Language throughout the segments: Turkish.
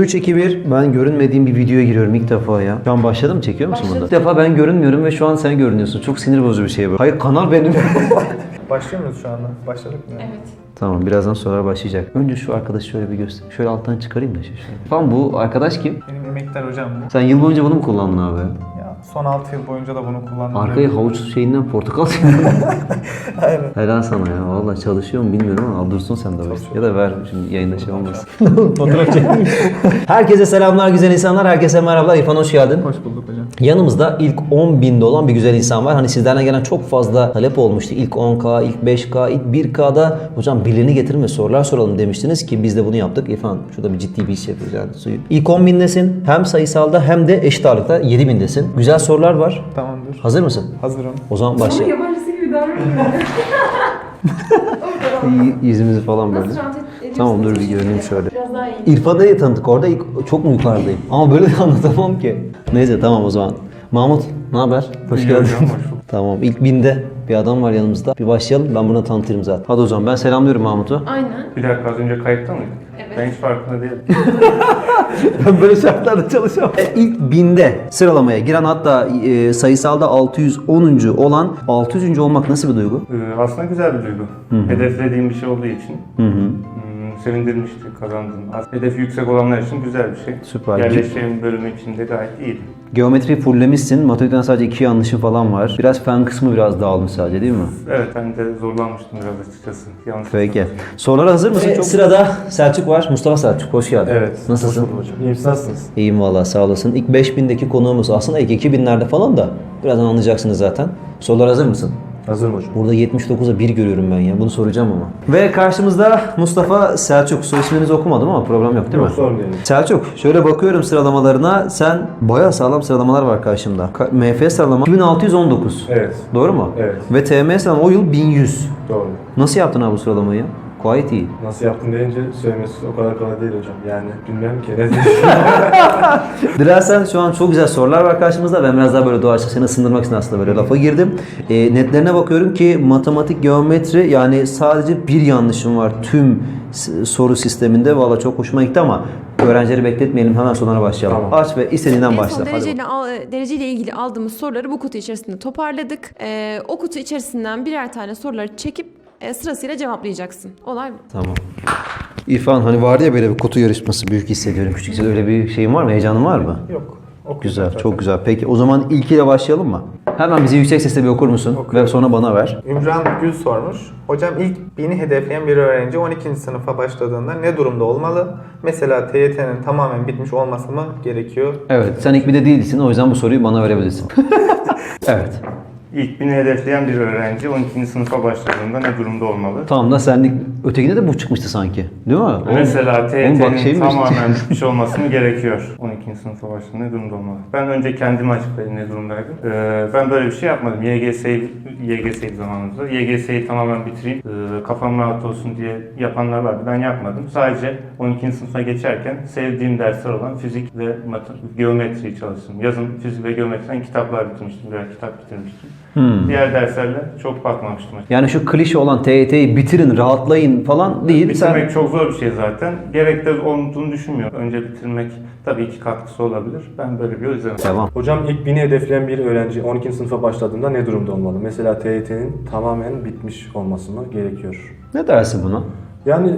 3, 2, 1. Ben görünmediğim bir videoya giriyorum ilk defa ya. Şu an başladı mı? Çekiyor musun Başladı. bunu? İlk defa ben görünmüyorum ve şu an sen görünüyorsun. Çok sinir bozucu bir şey bu. Hayır kanal benim. Başlıyor muyuz şu anda? Başladık mı? Evet. tamam birazdan sorular başlayacak. Önce şu arkadaşı şöyle bir göster. Şöyle alttan çıkarayım da şu şöyle. Tamam bu arkadaş kim? Benim emektar hocam bu. Sen yıl boyunca bunu mu kullandın abi? Son 6 yıl boyunca da bunu kullandım. Arkaya havuç şeyinden portakal Aynen. Helal sana ya. Vallahi çalışıyor mu bilmiyorum ama al dursun sen de ver. Ya da ver şimdi yayında şey olmasın. Herkese selamlar güzel insanlar. Herkese merhabalar. İrfan hoş geldin. Hoş bulduk hocam. Yanımızda ilk 10 binde olan bir güzel insan var. Hani sizlerden gelen çok fazla talep olmuştu. İlk 10K, ilk 5K, ilk 1K'da hocam birilerini getirin ve sorular soralım demiştiniz ki biz de bunu yaptık. İrfan şurada bir ciddi bir iş yapıyoruz yani suyu. İlk 10 bindesin. Hem sayısalda hem de eşit ağırlıkta 7 bindesin. Güzel sorular var. Tamamdır. Hazır mısın? Hazırım. O zaman Ama başlayalım. yabancısı gibi davranmıyor. İyi- Yüzümüzü falan böyle. Nasıl rahat? Tamam dur bir görüneyim şöyle. Biraz daha iyi. İrfan'ı tanıdık orada ilk, çok mu yukarıdayım? Ama böyle de anlatamam ki. Neyse tamam o zaman. Mahmut ne haber? Hoş İyi geldin. hocam, hoş bulduk. tamam ilk binde bir adam var yanımızda. Bir başlayalım ben bunu tanıtırım zaten. Hadi o zaman ben selamlıyorum Mahmut'u. Aynen. Bir dakika az önce kayıtta mıydık? Evet. Ben hiç farkında değilim. ben böyle şartlarda çalışamam. E, ilk binde sıralamaya giren hatta e, sayısalda 610. olan 600. olmak nasıl bir duygu? Ee, aslında güzel bir duygu. Hedeflediğim bir şey olduğu için Hı hı. hmm, sevindirmişti kazandığım. Hedefi yüksek olanlar için güzel bir şey. Süper. Yerleşeceğim bölümü için de gayet iyiydi. Geometri fulllemişsin. Matematikten sadece iki yanlışın falan var. Biraz fen kısmı biraz dağılmış sadece değil mi? Evet ben de zorlanmıştım biraz açıkçası. Yanlış Peki. Sorulara hazır mısın? Sırada Selçuk var. Mustafa Selçuk. Hoş geldin. Evet. Nasılsın? Hocam. İyiyim siz nasılsınız? İyiyim valla sağ olasın. İlk 5000'deki konuğumuz aslında ilk 2000'lerde falan da birazdan anlayacaksınız zaten. Sorular hazır mısın? Hazırım hocam. Burada 79'a 1 görüyorum ben ya. Bunu soracağım ama. Ve karşımızda Mustafa Selçuk. Soy isminizi okumadım ama problem yok değil mi? Yok. Selçuk şöyle bakıyorum sıralamalarına. Sen bayağı sağlam sıralamalar var karşımda. Ka- MF sıralama 2619. Evet. Doğru mu? Evet. Ve TM sıralama o yıl 1100. Doğru. Nasıl yaptın abi bu sıralamayı? Gayet iyi. Nasıl yaptın deyince söylemesi o kadar kolay değil hocam. Yani bilmem ki ne. Dilersen şu an çok güzel sorular var karşımızda. Ben biraz daha böyle doğaçlık seni ısındırmak için aslında böyle lafa girdim. E, netlerine bakıyorum ki matematik, geometri yani sadece bir yanlışım var tüm soru sisteminde. Valla çok hoşuma gitti ama öğrencileri bekletmeyelim hemen sonlara başlayalım. Tamam. Aç ve istediğinden En başla. son dereceyle, al- dereceyle ilgili aldığımız soruları bu kutu içerisinde toparladık. Ee, o kutu içerisinden birer tane soruları çekip e, sırasıyla cevaplayacaksın. Olay bu. Tamam. İrfan hani vardı ya böyle bir kutu yarışması büyük hissediyorum. Küçük öyle bir şeyin var mı? Heyecanın var mı? Yok. okuyacağım Güzel, zaten. çok güzel. Peki o zaman ilkiyle başlayalım mı? Hemen bize yüksek sesle bir okur musun? Ve sonra bana ver. Ümran Gül sormuş. Hocam ilk bini hedefleyen bir öğrenci 12. sınıfa başladığında ne durumda olmalı? Mesela TYT'nin tamamen bitmiş olması mı gerekiyor? Evet, sen ilk bir de değilsin. O yüzden bu soruyu bana verebilirsin. evet. İlk bini hedefleyen bir öğrenci 12. sınıfa başladığında ne durumda olmalı? Tamam da senlik ötekinde de bu çıkmıştı sanki. Değil mi? Oğlum- Mesela şey TYT'nin mi tamamen bitmiş olması mı gerekiyor? 12. sınıfa başladığında ne durumda olmalı? Ben önce kendimi açıklayayım ne durumdaydım. Ee, ben böyle bir şey yapmadım. YGS'yi YGS'yi zamanımızda. YGS'yi tamamen bitireyim. Ee, kafam rahat olsun diye yapanlar vardı. Ben yapmadım. Sadece 12. sınıfa geçerken sevdiğim dersler olan fizik ve geometriyi çalıştım. Yazın fizik ve geometriden kitaplar bitirmiştim. Birer kitap bitirmiştim. Hmm. Diğer derslerle çok bakmamıştım. Yani şu klişe olan TYT'yi bitirin, rahatlayın falan değil. Bitirmek Sen... çok zor bir şey zaten. Gerek de olduğunu düşünmüyorum. Önce bitirmek tabii ki katkısı olabilir. Ben böyle bir yol izlemedim. Devam. hocam ilk bini hedefleyen bir öğrenci 12. sınıfa başladığında ne durumda olmalı? Mesela TYT'nin tamamen bitmiş olması mı gerekiyor? Ne dersin buna? Yani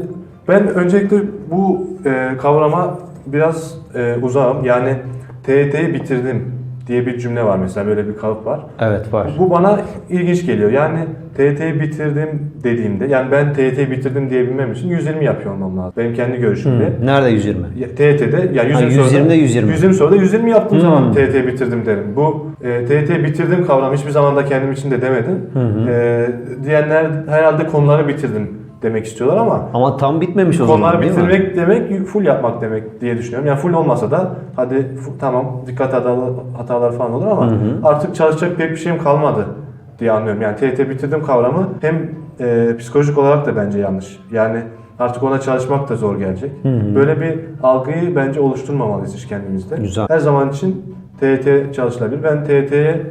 ben öncelikle bu e, kavrama biraz e, uzağım. Yani TYT'yi bitirdim diye bir cümle var mesela böyle bir kalıp var. Evet var. Bu bana ilginç geliyor. Yani TYT'yi bitirdim dediğimde, yani ben TYT'yi bitirdim diyebilmem için 120 yapıyor olmam lazım. Benim kendi görüşümde. Hmm. Nerede 120? Ya, TYT'de yani 120, Ha, 120'de soruda, 120. 120 soruda 120 yaptığım Hmm. zaman TYT bitirdim derim. Bu e, TYT bitirdim kavramı hiçbir zaman da kendim için de demedim. E, diyenler herhalde konuları bitirdim demek istiyorlar ama Ama tam bitmemiş o zaman mi? bitirmek demek full yapmak demek diye düşünüyorum. Yani full olmasa da hadi tamam dikkat hatalar, hatalar falan olur ama artık çalışacak pek bir şeyim kalmadı diye anlıyorum. Yani TYT bitirdim kavramı hem e, psikolojik olarak da bence yanlış. Yani artık ona çalışmak da zor gelecek. Böyle bir algıyı bence oluşturmamalıyız hiç kendimizde. Güzel. Her zaman için TYT çalışılabilir. Ben TYT'ye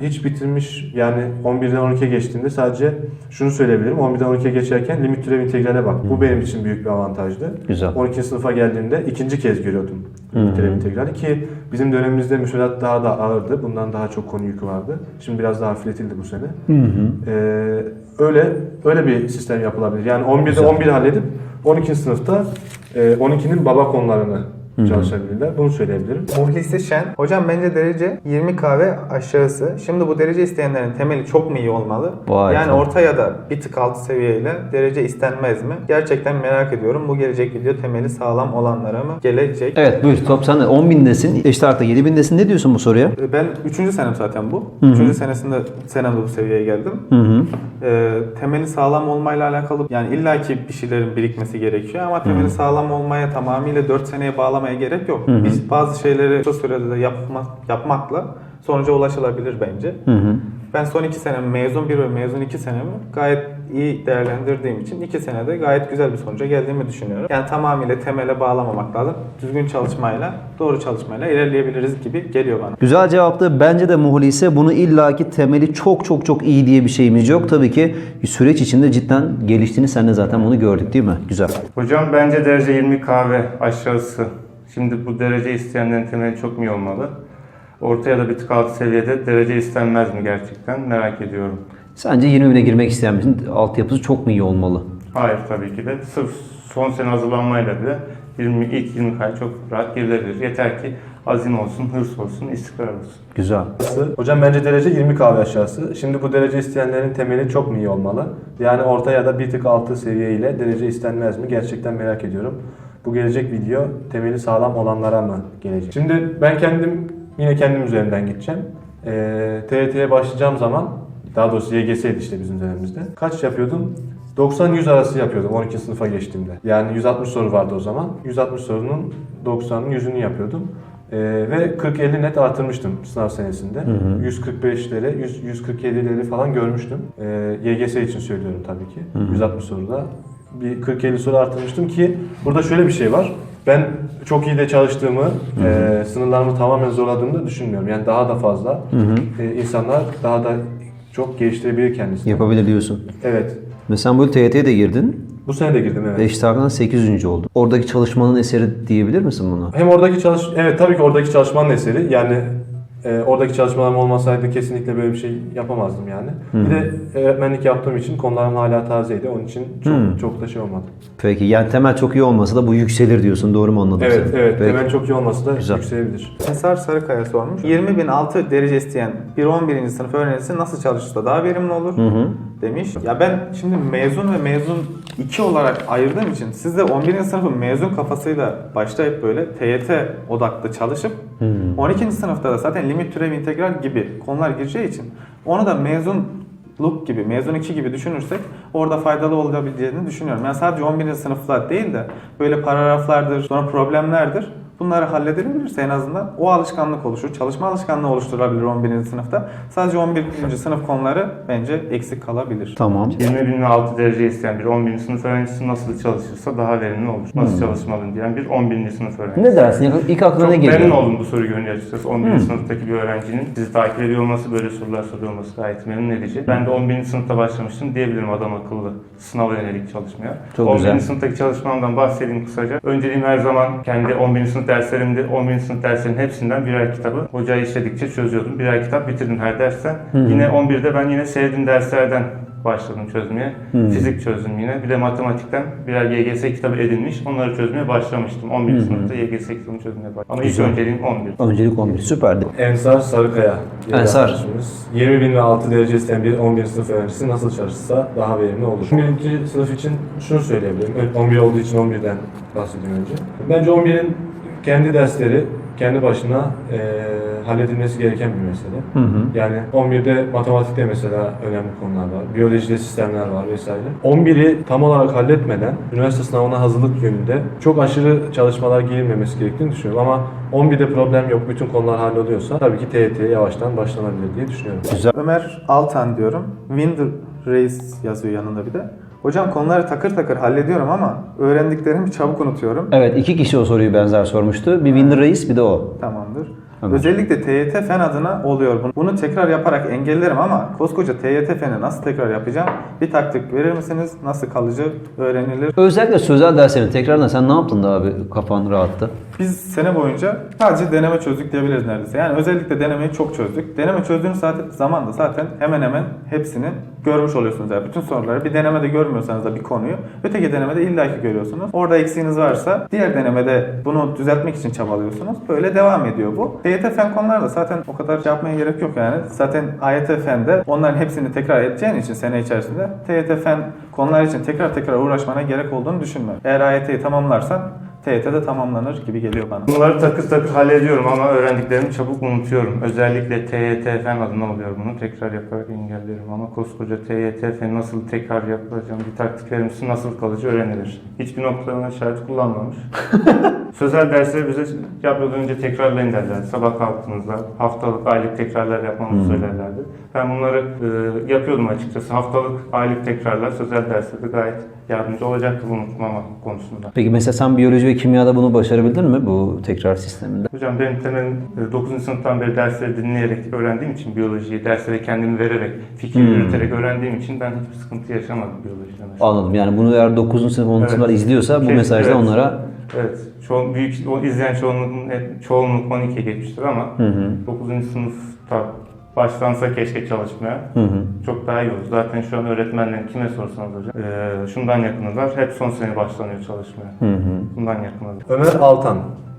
hiç bitirmiş yani 11'den 12'ye geçtiğimde sadece şunu söyleyebilirim. 11'den 12'ye geçerken limit türev integrale bak. Bu benim için büyük bir avantajdı. Güzel. 12. sınıfa geldiğimde ikinci kez görüyordum limit türev integrali ki bizim dönemimizde müfredat daha da ağırdı. Bundan daha çok konu yükü vardı. Şimdi biraz daha hafifletildi bu sene. Ee, öyle öyle bir sistem yapılabilir. Yani 11'de 11 halledip 12. sınıfta e, 12'nin baba konularını çalışabilirler. Bunu söyleyebilirim. Muhlisi Şen. Hocam bence derece 20 kahve aşağısı. Şimdi bu derece isteyenlerin temeli çok mu iyi olmalı? Vay yani orta ya da bir tık altı seviyeyle derece istenmez mi? Gerçekten merak ediyorum. Bu gelecek video temeli sağlam olanlara mı gelecek? Evet buyur top sen de 10 bindesin. Eşit artı 7 bindesin. Ne diyorsun bu soruya? Ben 3. senem zaten bu. 3. senesinde senemde bu seviyeye geldim. Hı hı. Ee, temeli sağlam olmayla alakalı yani illaki bir şeylerin birikmesi gerekiyor ama temeli sağlam olmaya tamamıyla 4 seneye bağlamaya gerek yok. Biz bazı şeyleri kısa sürede de yapma, yapmakla sonuca ulaşılabilir bence. Hı hı. Ben son 2 senemi mezun 1 ve mezun 2 senemi gayet iyi değerlendirdiğim için 2 senede gayet güzel bir sonuca geldiğimi düşünüyorum. Yani tamamıyla temele bağlamamak lazım. Düzgün çalışmayla, doğru çalışmayla ilerleyebiliriz gibi geliyor bana. Güzel cevaptı. Bence de Muhlise bunu illaki temeli çok çok çok iyi diye bir şeyimiz yok. Tabii ki süreç içinde cidden geliştiğini sen de zaten bunu gördük değil mi? Güzel. Hocam bence derece 20 kahve aşağısı. Şimdi bu derece isteyenlerin temeli çok mu iyi olmalı? Orta ya da bir tık altı seviyede derece istenmez mi gerçekten merak ediyorum. Sence 20 bine girmek isteyen birisinin altyapısı çok mu iyi olmalı? Hayır tabii ki de. Sırf son sene hazırlanmayla bile 20, ilk 20 kay çok rahat girilebilir. Yeter ki azim olsun, hırs olsun, istikrar olsun. Güzel. Hocam bence derece 20 kahve aşağısı. Şimdi bu derece isteyenlerin temeli çok mu iyi olmalı? Yani orta ya da bir tık altı seviye ile derece istenmez mi? Gerçekten merak ediyorum. Bu gelecek video temeli sağlam olanlara mı gelecek? Şimdi ben kendim yine kendim üzerinden gideceğim. Ee, TYT'ye başlayacağım zaman daha doğrusu YGS'ydi işte bizim dönemimizde. Kaç yapıyordum? 90-100 arası yapıyordum 12 sınıfa geçtiğimde. Yani 160 soru vardı o zaman. 160 sorunun 90'ın 100'ünü yapıyordum. Ee, ve 40-50 net artırmıştım sınav senesinde. 145'leri, 100, 147'leri falan görmüştüm. Ee, YGS için söylüyorum tabii ki. 160 soruda. Bir 40-50 soru artırmıştım ki burada şöyle bir şey var. Ben çok iyi de çalıştığımı, e, sınırlarımı tamamen zorladığımı da düşünmüyorum. Yani daha da fazla e, insanlar daha da çok geliştirebilir kendisini. Yapabilir diyorsun. Evet. Ve sen bu TYT'ye de girdin. Bu sene de girdim evet. Ve eşit ağırlıktan 800. oldun. Oradaki çalışmanın eseri diyebilir misin buna? Hem oradaki çalış evet tabii ki oradaki çalışmanın eseri. Yani e, oradaki çalışmalarım olmasaydı kesinlikle böyle bir şey yapamazdım yani. Bir de öğretmenlik yaptığım için konularım hala tazeydi. Onun için çok çok da şey olmadı. Peki yani temel çok iyi olmasa da bu yükselir diyorsun. Doğru mu anladım Evet seni? evet. Peki. Temel çok iyi olması da Güzel. yükselebilir. Ensar Sarıkaya sormuş. 20.006 derece isteyen bir 11. sınıf öğrencisi nasıl çalışırsa daha verimli olur demiş. Ya ben şimdi mezun ve mezun 2 olarak ayırdığım için siz de 11. sınıfın mezun kafasıyla başlayıp böyle TYT odaklı çalışıp 12. sınıfta da zaten limit türev integral gibi konular gireceği için onu da mezunluk gibi, mezun 2 gibi düşünürsek orada faydalı olabileceğini düşünüyorum. Yani sadece 11. sınıflar değil de böyle paragraflardır, sonra problemlerdir. Bunları halledilebilirse en azından o alışkanlık oluşur. Çalışma alışkanlığı oluşturulabilir 11. sınıfta. Sadece 11. sınıf konuları bence eksik kalabilir. Tamam. 20 bin ve altı derece isteyen bir 11. sınıf öğrencisi nasıl çalışırsa daha verimli olur. Nasıl çalışmalıyım diyen bir 11. sınıf öğrencisi. Ne dersin? İlk aklına Çok ne geliyor? memnun oldum bu soruyu görünce açıkçası. 11. sınıftaki bir öğrencinin sizi takip ediyor olması, böyle sorular soruyor olması gayet memnun edici. Ben de 11. sınıfta başlamıştım diyebilirim adam akıllı sınava yönelik çalışmaya. Çok 11. güzel. sınıftaki çalışmamdan bahsedeyim kısaca. Önceliğim her zaman kendi 11. sınıf derslerimde 11. sınıf derslerin hepsinden birer kitabı hocayı işledikçe çözüyordum. Birer kitap bitirdim her dersten. Yine 11'de ben yine sevdiğim derslerden başladım çözmeye. Fizik çözdüm yine. Bir de matematikten birer YGS kitabı edinmiş. Onları çözmeye başlamıştım. 11. sınıfta YGS kitabını çözmeye başladım. Ama ilk Güzel. önceliğim 11. Öncelik 11. Süperdi. Ensar Sarıkaya. Ensar. arkadaşımız. 20 bin ve altı derece isteyen bir 11. sınıf öğrencisi nasıl çalışırsa daha verimli olur. 11. sınıf için şunu söyleyebilirim. Evet, 11 olduğu için 11'den bahsedeyim önce. Bence 11'in kendi dersleri kendi başına eee, halledilmesi gereken bir mesele. Hı hı. Yani 11'de matematikte mesela önemli konular var. Biyolojide sistemler var vesaire. 11'i tam olarak halletmeden üniversite sınavına hazırlık yönünde çok aşırı çalışmalar girilmemesi gerektiğini düşünüyorum. Ama 11'de problem yok. Bütün konular halloluyorsa tabii ki TYT'ye yavaştan başlanabilir diye düşünüyorum. Güzel. Ömer Altan diyorum. Wind Race yazıyor yanında bir de. Hocam konuları takır takır hallediyorum ama öğrendiklerimi çabuk unutuyorum. Evet iki kişi o soruyu benzer sormuştu. Bir Winner Reis bir de o. Tamamdır. Ömer. Özellikle TYT fen adına oluyor. Bunu- Bunu tekrar yaparak engellerim ama koskoca TYT feni nasıl tekrar yapacağım? Bir taktik verir misiniz? Nasıl kalıcı öğrenilir? Özellikle sözel derslerin tekrardan sen ne yaptın da abi kafan rahattı? Biz sene boyunca sadece deneme çözdük diyebiliriz neredeyse. Yani özellikle denemeyi çok çözdük. Deneme çözdüğünüz zaten zamanda zaten hemen hemen hepsini görmüş oluyorsunuz. Yani bütün soruları bir denemede görmüyorsanız da bir konuyu öteki denemede illaki görüyorsunuz. Orada eksiğiniz varsa diğer denemede bunu düzeltmek için çabalıyorsunuz. Böyle devam ediyor bu. TYT fen konularda zaten o kadar şey yapmaya gerek yok yani. Zaten AYT fende onların hepsini tekrar edeceğin için sene içerisinde TYT fen konular için tekrar tekrar uğraşmana gerek olduğunu düşünmüyorum. Eğer AYT'yi tamamlarsan TYT'de tamamlanır gibi geliyor bana. Bunları takır takır hallediyorum ama öğrendiklerimi çabuk unutuyorum. Özellikle TYT fen adına oluyor bunu. Tekrar yaparak engellerim ama koskoca TYT fen nasıl tekrar yapılacağım, bir taktiklerimiz nasıl kalıcı öğrenilir. Hiçbir noktalarına işaret kullanmamış. Sözel dersleri bize yapmadan önce tekrarlayın derler. Sabah kalktığınızda haftalık, aylık tekrarlar yapmamızı söylerlerdi. Ben bunları e, yapıyordum açıkçası. Haftalık, aylık tekrarlar sözel derslerde gayet yardımcı olacaktı bu unutmama konusunda. Peki mesela sen biyoloji ve kimyada bunu başarabildin mi bu tekrar sisteminde? Hocam benim temelim 9. sınıftan beri dersleri dinleyerek öğrendiğim için biyolojiyi, derslere kendimi vererek, fikir Hmm. yürüterek öğrendiğim için ben hiçbir sıkıntı yaşamadım biyolojiden. Anladım. Yani bunu eğer 9. sınıf 10. Evet. sınıflar izliyorsa bu Kesin, mesajda evet. onlara Evet, çoğun, büyük, o izleyen çoğunluk, çoğunluk 12'ye geçmiştir ama 9. sınıfta başlansa keşke çalışmaya. Çok daha iyi olur. Zaten şu an öğretmenlerin kime sorsanız hocam, eee, şundan yakınılar. Hep son sene başlanıyor çalışmaya. Bundan yakınlar. Ömer Altan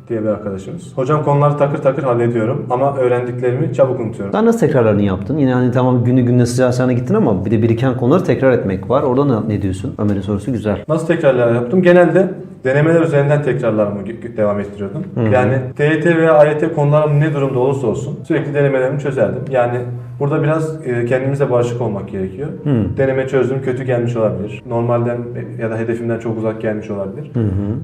diye bir arkadaşımız. Hocam konuları takır takır hallediyorum ama öğrendiklerimi çabuk unutuyorum. Sen nasıl tekrarlarını yaptın? Yine hani tamam günü gününe sıcağı sana gittin ama bir de biriken konuları tekrar etmek var. Orada ne, ne diyorsun? Ömer'in sorusu güzel. Nasıl tekrarlar yaptım? Genelde denemeler üzerinden tekrarlarımı devam ettiriyordum. Yani TYT veya AYT konularım ne durumda olursa olsun sürekli denemelerimi çözerdim. Yani burada biraz e, kendimize barışık olmak gerekiyor. Deneme çözdüm kötü gelmiş olabilir. Normalden ya da hedefimden çok uzak gelmiş olabilir.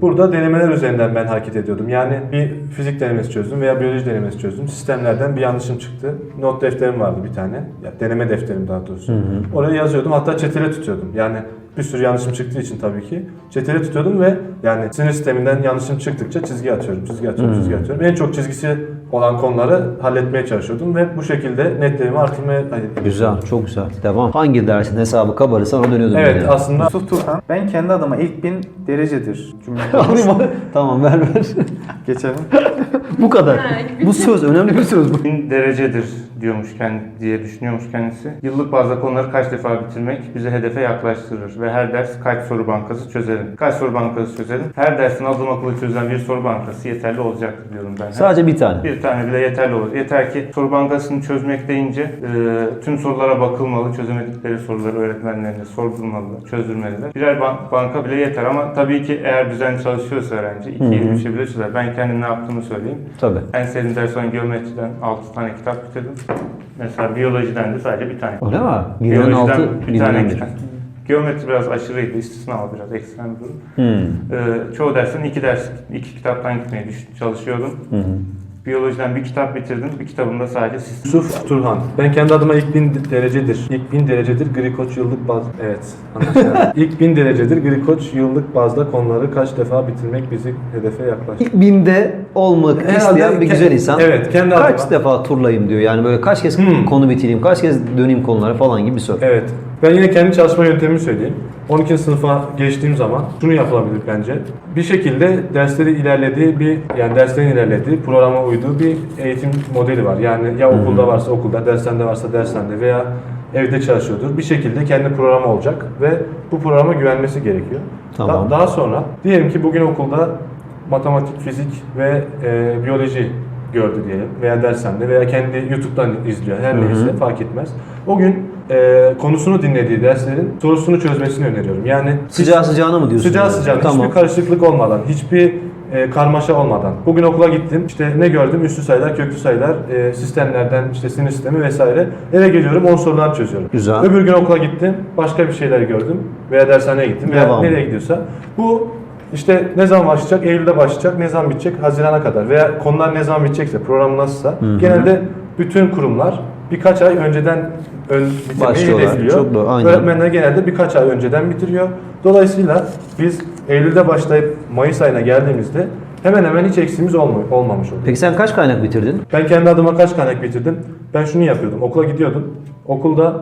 Burada denemeler üzerinden ben hareket ediyordum. Yani bir fizik denemesi çözdüm veya biyoloji denemesi çözdüm. Sistemlerden bir yanlışım çıktı. Not defterim vardı bir tane. Ya deneme defterim daha doğrusu. Oraya yazıyordum. Hatta çetele tutuyordum. Yani bir sürü yanlışım çıktığı için tabii ki çetele tutuyordum ve yani sinir sisteminden yanlışım çıktıkça çizgi atıyorum, çizgi atıyorum, çizgi atıyorum. En çok çizgisi olan konuları halletmeye çalışıyordum ve bu şekilde netlerimi artırmaya gayret Güzel, çok güzel. Devam. Hangi dersin hesabı kabarırsa ona dönüyordun. Evet yani. aslında Yusuf Turhan, ben kendi adıma ilk bin derecedir cümle Alayım abi. tamam ver ver. geçelim. bu kadar. bu söz önemli bir söz bu. Bin derecedir diyormuş kendi diye düşünüyormuş kendisi. Yıllık bazda konuları kaç defa bitirmek bizi hedefe yaklaştırır ve her ders kaç soru bankası çözelim. Kaç soru bankası çözelim? Her dersin adım akıllı çözülen bir soru bankası yeterli olacaktır diyorum ben. Sadece bir tane. Bir tane bile yeterli olur. Yeter ki soru bankasını çözmek deyince e, tüm sorulara bakılmalı, çözemedikleri soruları öğretmenlerine sordurmalılar, çözdürmeliler. Birer ban- banka bile yeter ama tabii ki eğer düzenli çalışıyorsa öğrenci 2 yıl bir şey bile çözer. Ben kendim ne yaptığımı söyleyeyim. Tabii. En sevdiğim ders olan geometriden 6 tane kitap bitirdim. Mesela biyolojiden de sadece bir tane. Öyle mi? Milyonun altı, bir tane bir. Geometri biraz aşırıydı, istisnalı biraz ekstrem bir durum. Hmm. Ee, çoğu dersten iki ders, iki kitaptan gitmeye çalışıyordum. Biyolojiden bir kitap bitirdim, bir kitabımda sadece sistem. Yusuf Turhan. Ben kendi adıma ilk bin derecedir. İlk bin derecedir Gri Koç yıllık baz. Evet. anlaşıldı. ilk bin derecedir Gri Koç yıllık bazda konuları kaç defa bitirmek bizi hedefe yaklaştırır. İlk binde olmak Herhalde isteyen bir ke- güzel insan. evet, kendi Kaç adıma. defa turlayayım diyor. Yani böyle kaç kez Hmm. konu bitireyim, kaç kez döneyim konulara falan gibi bir soru. Evet. Ben yine kendi çalışma yöntemimi söyleyeyim. 12. sınıfa geçtiğim zaman şunu yapılabilir bence. Bir şekilde dersleri ilerlediği bir yani derslerin ilerlediği, programa uyduğu bir eğitim modeli var. Yani ya okulda varsa okulda, dershanede varsa dershanede veya evde çalışıyordur. Bir şekilde kendi programı olacak ve bu programa güvenmesi gerekiyor. Tamam. Da- daha sonra diyelim ki bugün okulda matematik, fizik ve e, biyoloji gördü diyelim veya dershanede veya kendi YouTube'dan izliyor her neyse fark etmez. O gün e, konusunu dinlediği derslerin sorusunu çözmesini öneriyorum. Yani Sıcağı sıcağına mı diyorsun? Sıcağı yani? sıcağına Tamam. hiçbir karışıklık olmadan, hiçbir e, karmaşa olmadan. Bugün okula gittim. işte ne gördüm? Üslü sayılar, köklü sayılar, e, sistemlerden işte sinir sistemi vesaire. Eve geliyorum 10 sorular çözüyorum. Güzel. Öbür gün okula gittim. Başka bir şeyler gördüm. Veya dershaneye gittim. Veya Devam. nereye gidiyorsa. Bu işte ne zaman başlayacak? Eylül'de başlayacak. Ne zaman bitecek? Haziran'a kadar. Veya konular ne zaman bitecekse, program nasılsa. Genelde bütün kurumlar birkaç ay önceden ön bitirmeyi Başlıyorlar. hedefliyor. Çok doğru, aynen. Öğretmenler genelde birkaç ay önceden bitiriyor. Dolayısıyla biz Eylül'de başlayıp Mayıs ayına geldiğimizde hemen hemen hiç eksiğimiz olma- olmamış oluyor. Peki sen kaç kaynak bitirdin? Ben kendi adıma kaç kaynak bitirdim? Ben şunu yapıyordum. Okula gidiyordum. Okulda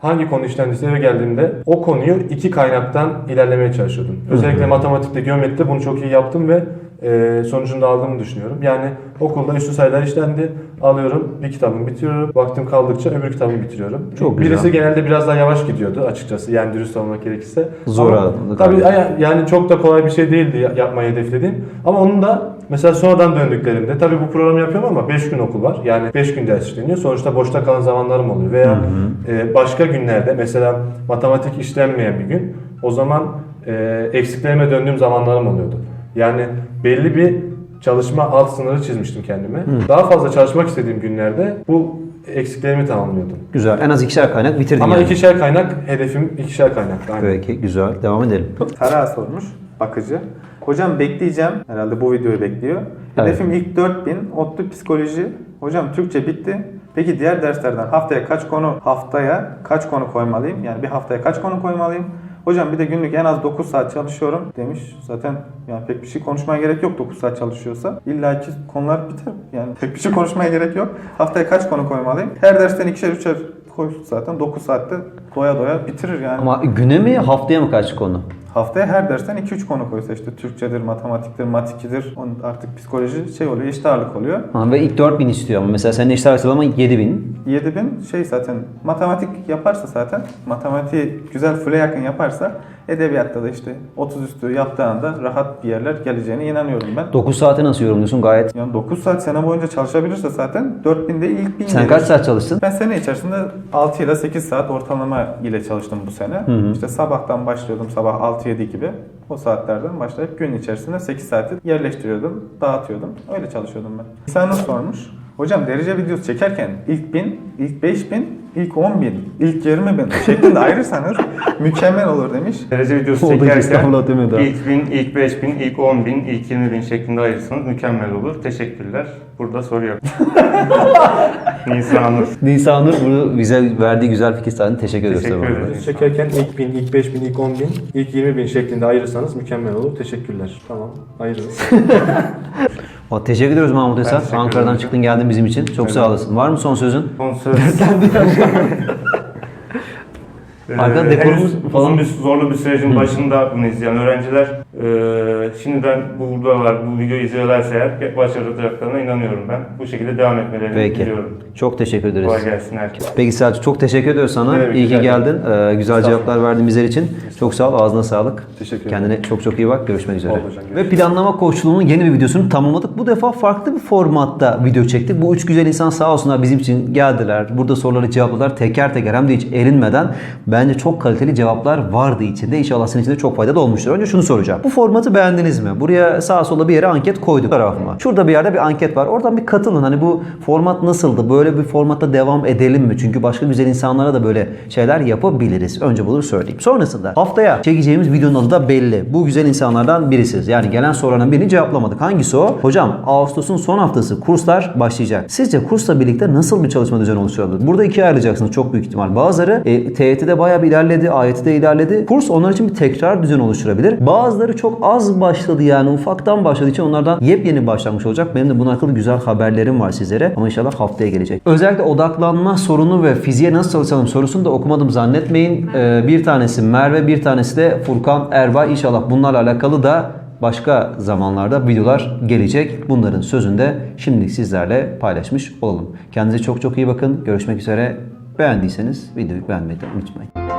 hangi konu işlendiyse eve geldiğimde o konuyu iki kaynaktan ilerlemeye çalışıyordum. Özellikle matematikte, geometride bunu çok iyi yaptım ve e, sonucunda aldığımı düşünüyorum. Yani okulda üstü sayılar işlendi. Alıyorum, bir kitabımı bitiriyorum. Vaktim kaldıkça öbür kitabımı bitiriyorum. Çok güzel. Birisi genelde biraz daha yavaş gidiyordu açıkçası. Yani dürüst olmak gerekirse. Zor Ama Tabii yani çok da kolay bir şey değildi ya- yapmayı hedeflediğim. Ama onun da mesela sonradan döndüklerimde tabii bu programı yapıyorum ama 5 gün okul var. Yani 5 gün ders işleniyor. Sonuçta boşta kalan zamanlarım oluyor. Veya e, başka günlerde mesela matematik işlenmeyen bir gün o zaman e, eksiklerime döndüğüm zamanlarım oluyordu. Yani belli bir çalışma alt sınırı çizmiştim kendime. Daha fazla çalışmak istediğim günlerde bu eksiklerimi tamamlıyordum. Güzel. En az ikişer kaynak bitirdin Ama yani. ikişer kaynak hedefim ikişer kaynak. Peki güzel. Devam edelim. Tara sormuş bakıcı. Hocam bekleyeceğim. Herhalde bu videoyu bekliyor. Evet. Hedefim ilk 4000. ODTÜ psikoloji. Hocam Türkçe bitti. Peki diğer derslerden haftaya kaç konu haftaya kaç konu koymalıyım? Yani bir haftaya kaç konu koymalıyım? Hocam bir de günlük en az 9 saat çalışıyorum demiş. Zaten yani pek bir şey konuşmaya gerek yok 9 saat çalışıyorsa. İlla ki konular biter. Yani pek bir şey konuşmaya gerek yok. Haftaya kaç konu koymalıyım? Her dersten ikişer üçer koysun zaten 9 saatte doya doya bitirir yani. Ama güne mi haftaya mı kaç konu? Haftaya her dersten 2-3 konu koysa işte Türkçedir, matematiktir, matikidir. Onun artık psikoloji şey oluyor, eşit ağırlık oluyor. Ha, ve ilk 4000 istiyor ama mesela senin eşit sıralama 7000. 7000 şey zaten matematik yaparsa zaten matematiği güzel full'e yakın yaparsa edebiyatta da işte 30 üstü yaptığı anda rahat bir yerler geleceğine inanıyorum ben. 9 saati nasıl yorumluyorsun gayet? Yani 9 saat sene boyunca çalışabilirse zaten 4000'de ilk 1000 Sen gelir. kaç saat çalıştın? Ben sene içerisinde 6 ile 8 saat ortalama ile çalıştım bu sene. İşte sabahtan başlıyordum sabah 6-7 gibi. O saatlerden başlayıp gün içerisinde 8 saati yerleştiriyordum, dağıtıyordum. Öyle çalışıyordum ben. İnsanlar sormuş. Hocam derece videosu çekerken ilk 1000, ilk 5000, ilk 10000, ilk 20000 şeklinde ayırırsanız mükemmel olur demiş. Derece videosu Oldu ki çekerken İstanbul'a demedi ha. ilk 1000, ilk 5000, ilk 10000, ilk 20000 şeklinde ayırırsanız mükemmel olur. Teşekkürler. Burada soru yok. Nisan Nur. Nisan Nur bunu bize verdiği güzel fikir sayesinde teşekkür ediyoruz. Teşekkür tabii. ederiz. Çekerken ilk 1000, ilk 5000, ilk 10000, ilk 20000 şeklinde ayırırsanız mükemmel olur. Teşekkürler. Tamam, ayırırız. O, teşekkür ediyoruz Mahmut Esat. Ankara'dan çıktın geldin bizim için. Çok sağ olasın. Var mı son sözün? Son söz. Ee, Arkada dekorumuz falan- uzun bir zorlu bir sürecin başında bunu izleyen öğrenciler e, şimdiden buradalar, bu videoyu izliyorlarsa eğer başaracaklarına inanıyorum ben. Bu şekilde devam etmelerini Peki. diliyorum. Çok teşekkür ederiz. Kolay gelsin herkese. Peki Selçuk çok teşekkür ediyoruz sana. Evet, iyi ki ederim. geldin. Ee, güzel cevaplar verdin bizler için. Çok sağ ol. Ağzına sağlık. Teşekkür Kendine çok çok iyi bak. Görüşmek üzere. Hocam, Ve planlama koçluğunun yeni bir videosunu tamamladık. Bu defa farklı bir formatta video çektik. Bu üç güzel insan sağ olsunlar bizim için geldiler. Burada soruları cevapladılar teker teker hem de hiç erinmeden. Bence çok kaliteli cevaplar vardı içinde. İnşallah senin için de çok faydalı olmuştur. Önce şunu soracağım. Bu formatı beğendiniz mi? Buraya sağa sola bir yere anket koyduk tarafıma. Şurada bir yerde bir anket var. Oradan bir katılın. Hani bu format nasıldı? Böyle bir formatta devam edelim mi? Çünkü başka güzel insanlara da böyle şeyler yapabiliriz. Önce bunu söyleyeyim. Sonrasında haftaya çekeceğimiz videonun adı da belli. Bu güzel insanlardan birisiz. Yani gelen soruların birini cevaplamadık. Hangisi o? Hocam Ağustos'un son haftası kurslar başlayacak. Sizce kursla birlikte nasıl bir çalışma düzeni oluşturulur? Burada ikiye ayrılacaksınız çok büyük ihtimal. Bazıları e, TYT'de bayağı bir ilerledi, AYT'de ilerledi. Kurs onlar için bir tekrar düzen oluşturabilir. Bazıları çok az başladı yani ufaktan başladığı için onlardan yepyeni başlangıç olacak. Benim de bunun hakkında güzel haberlerim var sizlere. Ama inşallah haftaya gelecek. Özellikle odaklanma sorunu ve fiziğe nasıl çalışalım sorusunu da okumadım zannetmeyin. Ee, bir tanesi Merve, bir tanesi de Furkan Erbay. İnşallah bunlarla alakalı da başka zamanlarda videolar gelecek. Bunların sözünü de şimdilik sizlerle paylaşmış olalım. Kendinize çok çok iyi bakın. Görüşmek üzere. Beğendiyseniz videoyu beğenmeyi unutmayın.